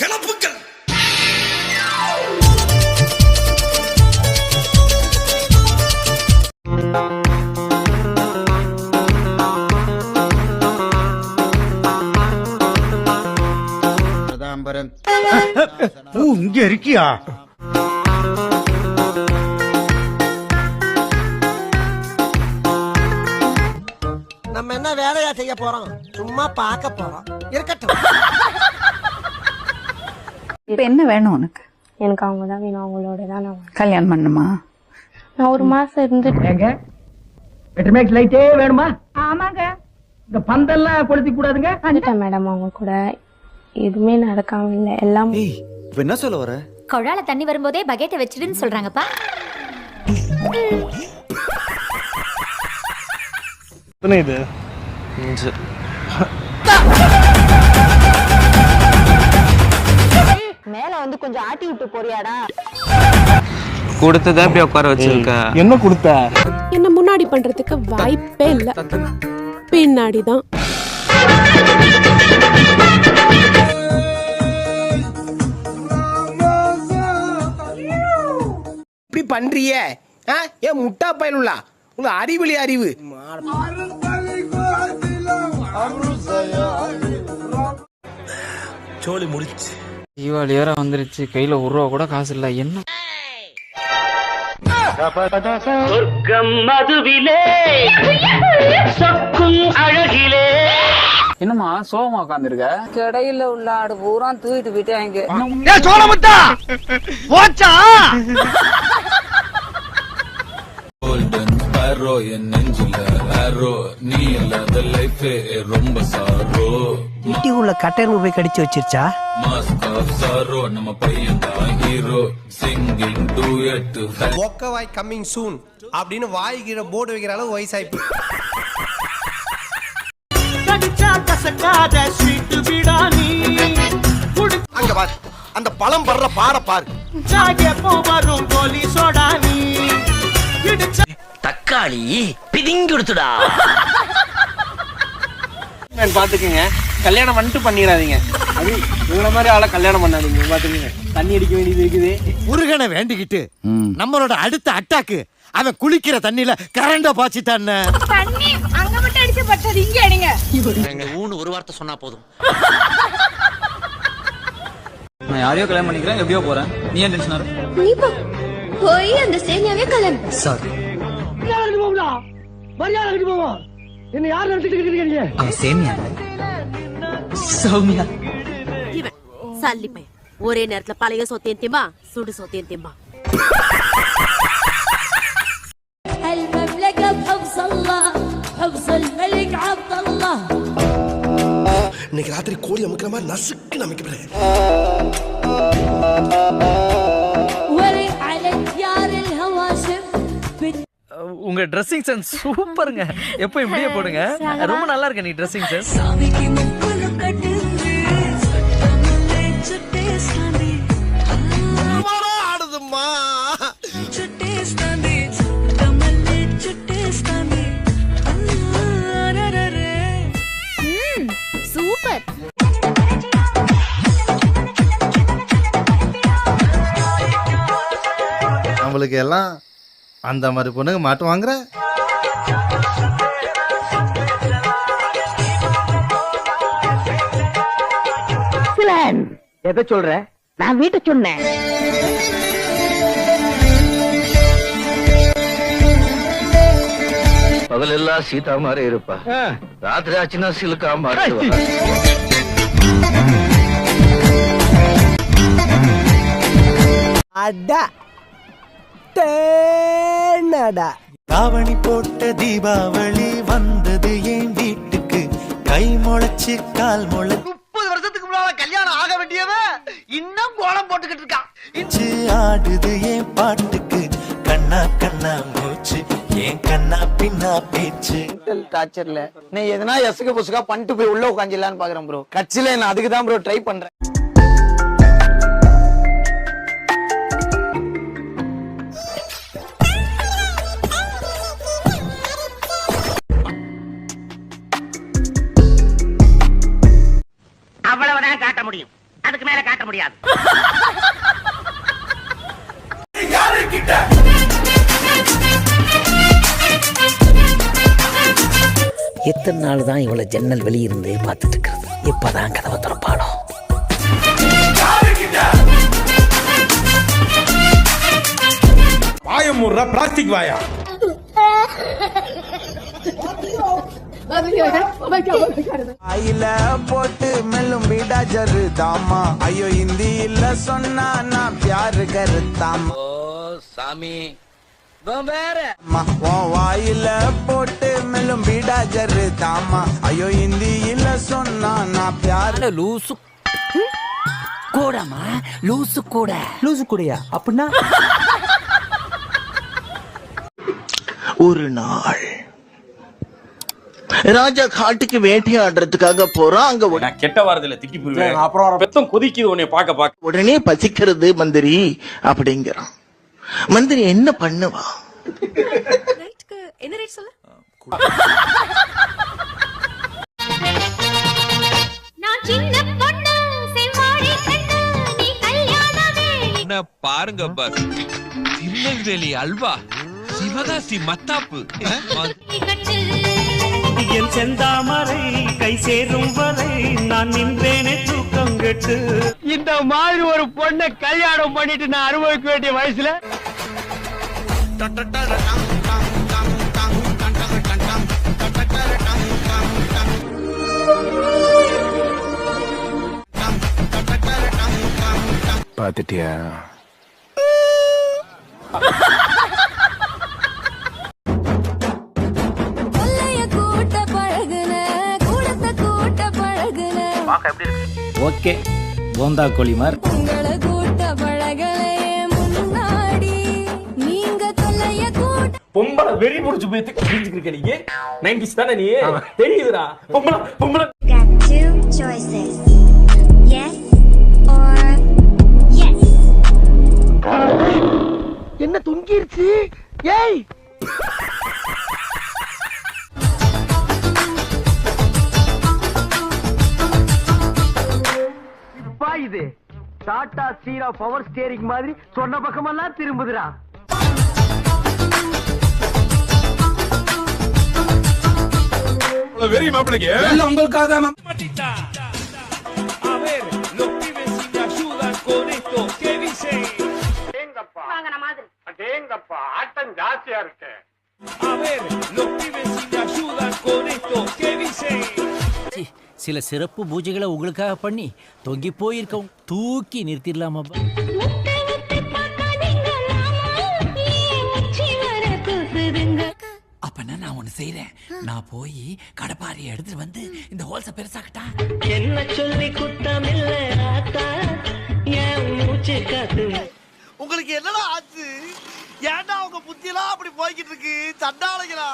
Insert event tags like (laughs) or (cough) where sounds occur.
கிளப்புக்கள் பூ இங்க இருக்கியா? நம்ம என்ன வேலையா செய்ய போறோம்? சும்மா பார்க்க போறோம். இருக்கட்டும். இப்ப என்ன வேணும் உனக்கு? எனக்கு அவங்க தான் வேணும் அவங்களோட தான் நான். கல்யாணம் பண்ணுமா? நான் ஒரு மாசம் இருந்துட்டு பெட்ரமேக்ஸ் லைட்டே வேணுமா? ஆமாங்க. இந்த பந்தெல்லாம் கொளுத்தி கூடாதுங்க. வந்துட்டேன் மேடம் அவங்க கூட எதுவுமே நடக்காம இல்லை எல்லாம் இப்ப என்ன சொல்ல வர? குழால தண்ணி வரும்போதே பக்கெட்டை வச்சிடுன்னு சொல்றாங்கப்பா. இது? வந்து கொஞ்சம் ஆட்டி விட்டு போறியாடா? கொடுத்ததா அப்படி உட்கார வச்சிருக்க? என்ன கொடுத்த? என்ன முன்னாடி பண்றதுக்கு வாய்ப்பே இல்ல. பின்னாடி தான் இப்படி பண்றிய? ஏன் முட்டா பயனுள்ளா? உங்க அறிவிலி அறிவு. சோழி முடிச்சு தீபாவளி வேற வந்துருச்சு. கையில ஒரு ரூபா கூட காசு இல்ல. என்ன? என்னம்மா சோகமா உட்காந்துருக்க கடையில உள்ள ஆடு பூரா தூக்கிட்டு போயிட்டாங்க சோழமுத்தா! போச்சா? இட்டி உள்ள கட்டெரும்பு போய் கடிச்சு வச்சிருச்சா? மொக்கவாய் கம்மிங் சூன் அப்படின்னு வாய் கீழே போர்டு வைக்கிற அளவு வயசாயிப்பு அங்க பாரு. அந்த பழம் படுற பாட பாரு. தக்காளி பிதிங்கி கொடுத்துடா. பாத்துக்கங்க கல்யாணம் பண்ணிட்டு பண்ணிடாதீங்க. அது இவங்கள மாதிரி ஆளை கல்யாணம் பண்ணாதீங்க பாத்துக்கங்க. தண்ணி அடிக்க வேண்டியது இருக்குது. முருகனை வேண்டிக்கிட்டு நம்மளோட அடுத்த அட்டாக்கு அவன் குளிக்கிற தண்ணியில கரண்ட பாய்ச்சிட்டான்னு தண்ணி அங்க மட்டும் அடிச்சு பட்டது இங்க அடிங்க. ஊன்னு ஒரு வார்த்தை சொன்னா போதும். நான் யாரையோ கல்யாணம் பண்ணிக்கிறேன் எப்படியோ போறேன். நீ ஏன் டென்ஷனா நீ போ. போய் அந்த சேமியாவே கல்யாணம் சாரி என்ன யார் நினைச்சிட்டு இருக்கீங்க அவன் சௌமியா. இவன். சல்லிப்பை ஒரே நேரத்துல பழைய சொத்தையும் திம்பா சுடு சொத்தையும் திம்பா இன்னைக்கு ராத்திரி கோழி அமைக்கிற மாதிரி நசுக்கு நமக்கு உங்க ட்ரெஸ்ஸிங் சென்ஸ் சூப்பருங்க. எப்போ இப்படியே (laughs) போடுங்க. ரொம்ப நல்லா இருக்கு நீ ட்ரெஸ்ஸிங் சென்ஸ் நம்மளுக்கு எல்லாம் அந்த மாதிரி பொண்ணுங்க மாட்டு வாங்குற? எதை சொல்ற? நான் வீட்டை சொன்னேன். பகலெல்லாம் சீதா மாதிரி இருப்பா. ராத்திரி ஆச்சுன்னா சிலுக்கா மாறுவா அடா. தேனடா தாவணி போட்ட தீபாவளி வந்தது என் வீட்டுக்கு? கை முளைச்சு கால் முளைச்சு முப்பது வருஷத்துக்கு முன்னால கல்யாணம் ஆக வேண்டியவன் இன்னும் கோலம் போட்டுக்கிட்டு இருக்கான். ஆடுது என் பாட்டுக்கு? கண்ணா கண்ணா மூச்சு. என் கண்ணா பின்னா பேச்சு. டார்ச்சர்ல நீ எதனா எசுக்க புசுக்கா பண்ணிட்டு போய் உள்ள உட்காந்துலான்னு பாக்குறேன் ப்ரோ கட்சியில நான் அதுக்கு தான் ப்ரோ ட்ரை பண்றேன். எத்தனை நாள் தான் இவ்வளவு ஜன்னல் வெளியிருந்தே பார்த்துட்டு இருக்கிறது இப்பதான் கதவை திறப்பானோ? வாயமுறா பிளாஸ்டிக் வாயா? ஐல போட்டு மெல்லும் வீடா ஜரு தாமா ஐயோ இந்தி இல்ல சொன்னா நான் பியாரு கருத்தாமா. சாமி. வாயில போட்டு மெல்லும் வீடா ஜரு தாமா ஐயோ இந்தி இல்ல சொன்னா நான் பியாரு. லூசு. கூடமா லூசு கூட. லூசு கூடயா? அப்படின்னா? ஒரு நாள் ராஜா காட்டுக்கு வேட்டையாடுறதுக்காக போறான் அங்க நான் கெட்ட வாரத்துல திட்டி போயிருவேன் அப்புறம் பெத்தம் கொதிக்குது உன்னை பார்க்க பார்க்க. உடனே பசிக்கிறது மந்திரி அப்படிங்கிறான். மந்திரி என்ன பண்ணுவா? என்ன ரேட் சொல்லு? நான் சின்ன பொண்ணு செவ்வாழை கண்ணு நீ கல்யாணமே பாருங்க பஸ் திருநெல்வேலி அல்வா. சிவகாசி மத்தாப்பு. என் செந்தாமரை கை சேரும் வரை நான் நின்றேனே தூக்கம் கெட்டு இந்த மாதிரி ஒரு பொண்ணை கல்யாணம் பண்ணிட்டு நான் அனுபவிக்க வேண்டிய வயசுல பழகுன ஓகே போந்தா கோழிமார். உங்களை கூட்ட பழகலையே வெறி முடிச்சு போய் புரிஞ்சுக்கிருக்க நீ. நைன்டிஸ் தானே நீ? தெரியுதுடா. பொம்பளை பொம்பளை. Got two choices. Yes or yes. என்ன தொங்கிருச்சு? ஏய்! இது. டாடா ஸ்ரீரா பவர் ஸ்டேரிங் மாதிரி சொன்ன பக்கமெல்லாம் திரும்புதுடா. வெரி மாப்பிளைக்கு சில சிறப்பு பூஜைகளை உங்களுக்காக பண்ணி தொங்கி போயிருக்கோம் தூக்கி நிறுத்திடலாமா நான் ஒண்ணு செய்யறேன் நான் போய் கடப்பாரி எடுத்துட்டு வந்து இந்த ஹோல்ஸ பெருசாக்கட்டா? என்ன சொல்லி குத்தம் இல்ல மூச்சு காத்து? உங்களுக்கு என்னடா ஆச்சு? ஏன்டா உங்க புத்தியெல்லாம் அப்படி போய்கிட்டு இருக்கு? சண்டாளைங்களா